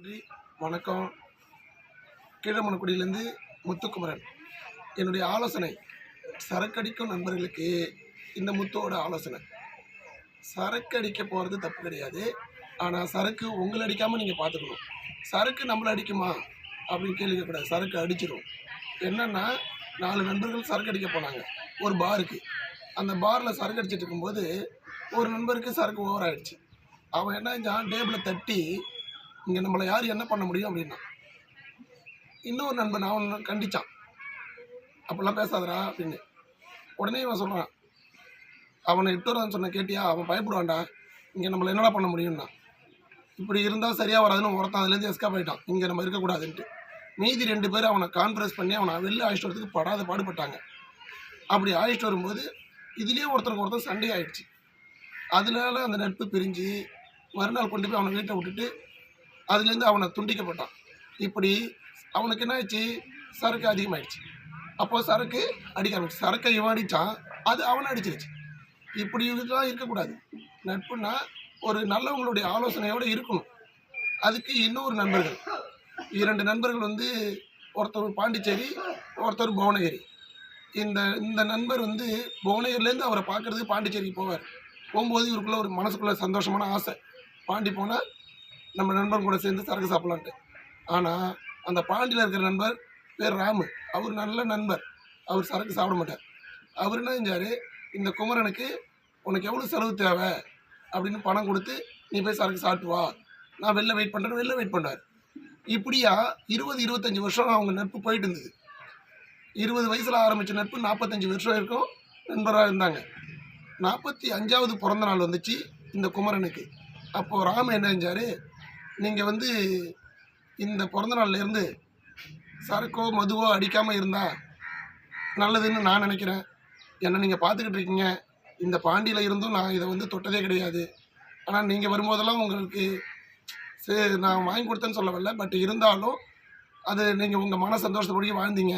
நன்றி. வணக்கம். கீழமணக்குடியிலேருந்து முத்துக்குமரன். என்னுடைய ஆலோசனை சரக்கடிக்கும் நண்பர்களுக்கு இந்த முத்துவோட ஆலோசனை. சரக்கு அடிக்க போகிறது தப்பு கிடையாது. ஆனால் சரக்கு உங்களை அடிக்காமல் நீங்கள் பார்த்துக்கணும் சரக்கு நம்மளை அடிக்குமா? அப்படின்னு கேள்வி கேட்கக்கூடாது. சரக்கு அடிச்சிடும் என்னென்னா நாலு நண்பர்கள் சரக்கு அடிக்க போனாங்க. ஒரு பாருக்கு. அந்த பாரில் சரக்கு அடிச்சிட்டு இருக்கும்போது ஒரு நண்பருக்கு சரக்கு ஓவர் ஆகிடுச்சு அவன் என்ன செஞ்சான்? டேபிளை தட்டி இங்கே நம்மளை யார் என்ன பண்ண முடியும் அப்படின்னா இன்னொரு நண்பன் அவன் கண்டிச்சான். அப்படிலாம் பேசாதடா அப்படின்னு. உடனே இவன் சொல்கிறான் அவனை இட்டு சொன்ன கேட்டியா? அவன் பயப்படுவான்டா. இங்கே நம்மளை என்னடா பண்ண முடியும்னா? இப்படி இருந்தால் சரியாக வராதுன்னு ஒருத்தன் அதுலேருந்து எஸ்கேப் ஆகிட்டான் இங்கே நம்ம இருக்கக்கூடாதுன்ட்டு. மீதி ரெண்டு பேர் அவனை கான்ஃபரன்ஸ் பண்ணி அவனை வெளில அழைச்சிட்டு வரதுக்கு படாத பாடுபட்டாங்க. அப்படி அழைச்சிட்டு வரும்போது இதுலேயே ஒருத்தருக்கு ஒருத்தர் சண்டை ஆகிடுச்சு அதனால அந்த நட்பு பிரிஞ்சு மறுநாள் கொண்டு போய் அவனை வீட்டை விட்டுட்டு அதுலேருந்து அவனை துண்டிக்கப்பட்டான். இப்படி அவனுக்கு என்ன ஆயிடுச்சு சரக்கு அதிகமாயிடுச்சு. அப்போ சரக்கு அடிக்க ஆரம்பிச்சு. சரக்கை இவன் அடித்தான் அது அவனை அடிச்சிருச்சு. இப்படி இதெல்லாம் இருக்கக்கூடாது. நட்புனா ஒரு நல்லவங்களுடைய ஆலோசனையோடு இருக்கணும். அதுக்கு இன்னொரு நண்பர்கள். இரண்டு நண்பர்கள் வந்து ஒருத்தர் பாண்டிச்சேரி ஒருத்தர் புவனகிரி. இந்த இந்த நண்பர் வந்து புவனகிரிலேருந்து அவரை பார்க்கறதுக்கு பாண்டிச்சேரிக்கு போவார். போகும்போது இவருக்குள்ளே ஒரு மனசுக்குள்ளே சந்தோஷமான ஆசை. பாண்டி போனால் நம்ம நண்பன் கூட சேர்ந்து சரக்கு சாப்பிட்லான்ட்டு. ஆனால் அந்த பாண்டியில் இருக்கிற நண்பர் பேர் ராமு. அவர் நல்ல நண்பர். அவர் சரக்கு சாப்பிட மாட்டார். அவர் என்ன செஞ்சார்? இந்த குமரனுக்கு உனக்கு எவ்வளோ செலவு தேவை? அப்படின்னு பணம் கொடுத்து நீ போய் சரக்கு சாப்பிட்டு வா. நான் வெளில வெயிட் பண்ணுறேன் வெளில வெயிட் பண்ணார் இப்படியா இருபது இருபத்தஞ்சி வருஷம் அவங்க நட்பு போயிட்டு இருந்தது. இருபது வயசில் ஆரம்பித்த நட்பு நாற்பத்தஞ்சு வருஷம் வரைக்கும் நண்பராக இருந்தாங்க. நாற்பத்தி அஞ்சாவது பிறந்த நாள் வந்துச்சு இந்த குமரனுக்கு. அப்போது ராம என்ன செஞ்சார்? நீங்கள் வந்து இந்த பிறந்தநாள்லேருந்து சரக்கோ மதுவோ அடிக்காமல் இருந்தால் நல்லதுன்னு நான் நினைக்கிறேன். என்னை நீங்கள் பார்த்துக்கிட்டு இருக்கீங்க. இந்த பாண்டியில் இருந்தும் நான் இதை வந்து தொட்டதே கிடையாது. ஆனால் நீங்கள் வரும்போதெல்லாம் உங்களுக்கு சரி நான் வாங்கி கொடுத்தேன்னு சொல்ல வரல பட் இருந்தாலும் அது நீங்கள் உங்கள் மன சந்தோஷப்படி வாழ்ந்தீங்க.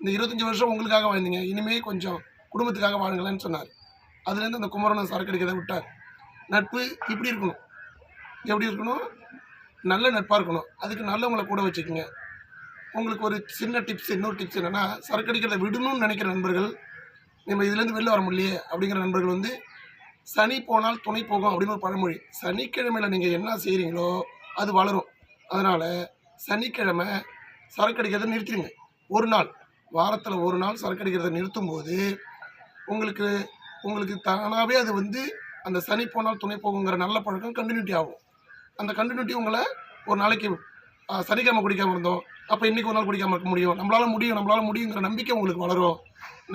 இந்த இருபத்தஞ்சி வருஷம் உங்களுக்காக வாழ்ந்தீங்க. இனிமேல் கொஞ்சம் குடும்பத்துக்காக வாழுங்களேன்னு சொன்னார். அதுலேருந்து அந்த குமரனை சரக்கு அடிக்கிறத விட்டார். நட்பு இப்படி இருக்கணும். எப்படி இருக்கணும்? நல்ல நட்பாக இருக்கணும். அதுக்கு நல்லவங்களை கூட வச்சுக்கோங்க. உங்களுக்கு ஒரு சின்ன டிப்ஸ் இன்னொரு டிப்ஸ் என்னென்னா சரக்கு அடிக்கிறத விடணும்னு நினைக்கிற நண்பர்கள் நம்ம இதுலேருந்து வெளில வர முடியலையே அப்படிங்கிற நண்பர்கள் வந்து சனி போனால் துணை போகும் அப்படின்னு ஒரு பழமொழி. சனிக்கிழமையில் நீங்கள் என்ன செய்கிறீங்களோ அது வளரும். அதனால் சனிக்கிழமை சரக்கு அடிக்கிறத நிறுத்திடுங்க. ஒரு நாள் வாரத்தில் ஒரு நாள் சரக்கு அடிக்கிறத நிறுத்தும் போது உங்களுக்கு உங்களுக்கு தானாகவே அது வந்து அந்த சனி போனால் துணை போகுங்கிற நல்ல பழக்கம் கண்டினியூட்டி ஆகும். அந்த கண்டினியூட்டி உங்களை ஒரு நாளைக்கு சனிக்கிழமை குடிக்காமல் இருந்தோம் அப்போ இன்றைக்கி ஒரு நாள் குடிக்காமல் இருக்க முடியும். நம்மளால் முடியும் நம்மளால் முடியுங்கிற நம்பிக்கை உங்களுக்கு வளரும்.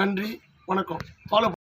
நன்றி வணக்கம். ஃபாலோ